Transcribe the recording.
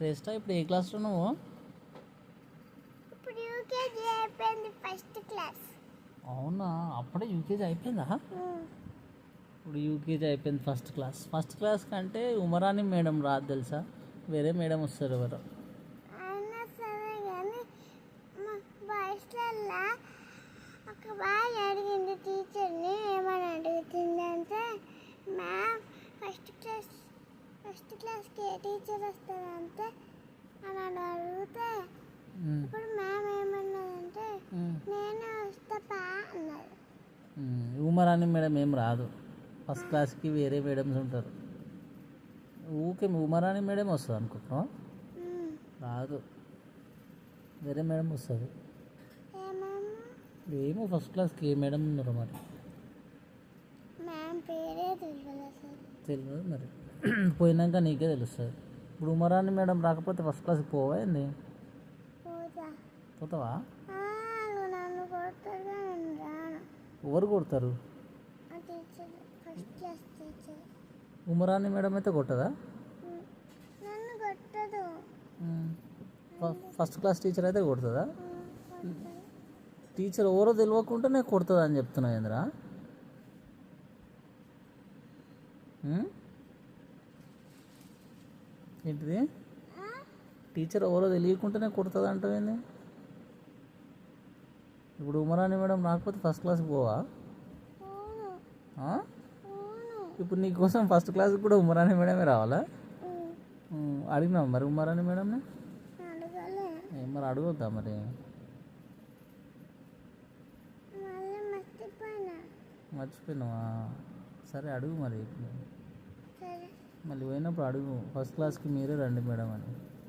శ్రేష్ట ఇప్పుడు ఏ క్లాస్లో నువ్వు ఇప్పుడు యూకేజీ అయిపోయింది ఫస్ట్ క్లాస్. అవునా? అప్పుడే యూకేజీ అయిపోయిందా? ఇప్పుడు యూకేజీ అయిపోయింది ఫస్ట్ క్లాస్. ఫస్ట్ క్లాస్ కంటే ఉమరాని మేడం రాదు తెలుసా? వేరే మేడం వస్తారు ఎవరు. ఒక బాయ్ అడిగింది టీచర్ని ఏమని అడుగుతుంది అంటే మ్యామ్ ఫస్ట్ క్లాస్ ఫస్ట్ క్లాస్కి టీచర్ వస్తారంటే అని అని అడిగితే ఇప్పుడు మ్యామ్ ఏమన్నదంటే నేను వస్తాపా అన్నది ఉమ్. ఉమరాని మేడం ఏం రాదు. ఫస్ట్ క్లాస్కి వేరే మేడమ్స్ ఉంటారు. ఊకే ఉమరాని మేడం వస్తుంది అనుకుంటున్నావు? మ్మ్. రాదు. వేరే మేడం వస్తుంది. ఏమో ఫస్ట్ క్లాస్కి ఏ మేడం ఉన్నారు మరి. తెలియదు మరి. పోయినాక నీకే తెలుస్తుంది. ఇప్పుడు ఉమరాని మేడం రాకపోతే ఫస్ట్ క్లాస్కి పోవా ఏంది? పోతా. పోతావా? ఎవరు కొడతారు? ఉమరాని మేడం అయితే కొట్టదా? ఫస్ట్ క్లాస్ టీచర్ అయితే కొడుతుందా. టీచర్ ఎవరో తెలియకుండానే కొడుతుంది అని చెప్తున్నా ఏంద్రా? ఏంటిది? టీచర్ ఎవరో తెలియకుండానే కొడుతుంది అంటావేంది ఇప్పుడు ఉమరాని మేడం రాకపోతే ఫస్ట్ క్లాస్కి పోవా? ఇప్పుడు నీకోసం ఫస్ట్ క్లాస్కి కూడా ఉమరాని మేడమే రావాలా? అడిగినావు మరి ఉమరాని మేడంని? ఏ, మరి అడగొద్దా మరి? మర్చిపోయినావా? సరే అడుగు మరి సరే మళ్ళీ పోయినప్పుడు అడుగు. ఫస్ట్ క్లాస్కి మీరే రండి మేడం అని.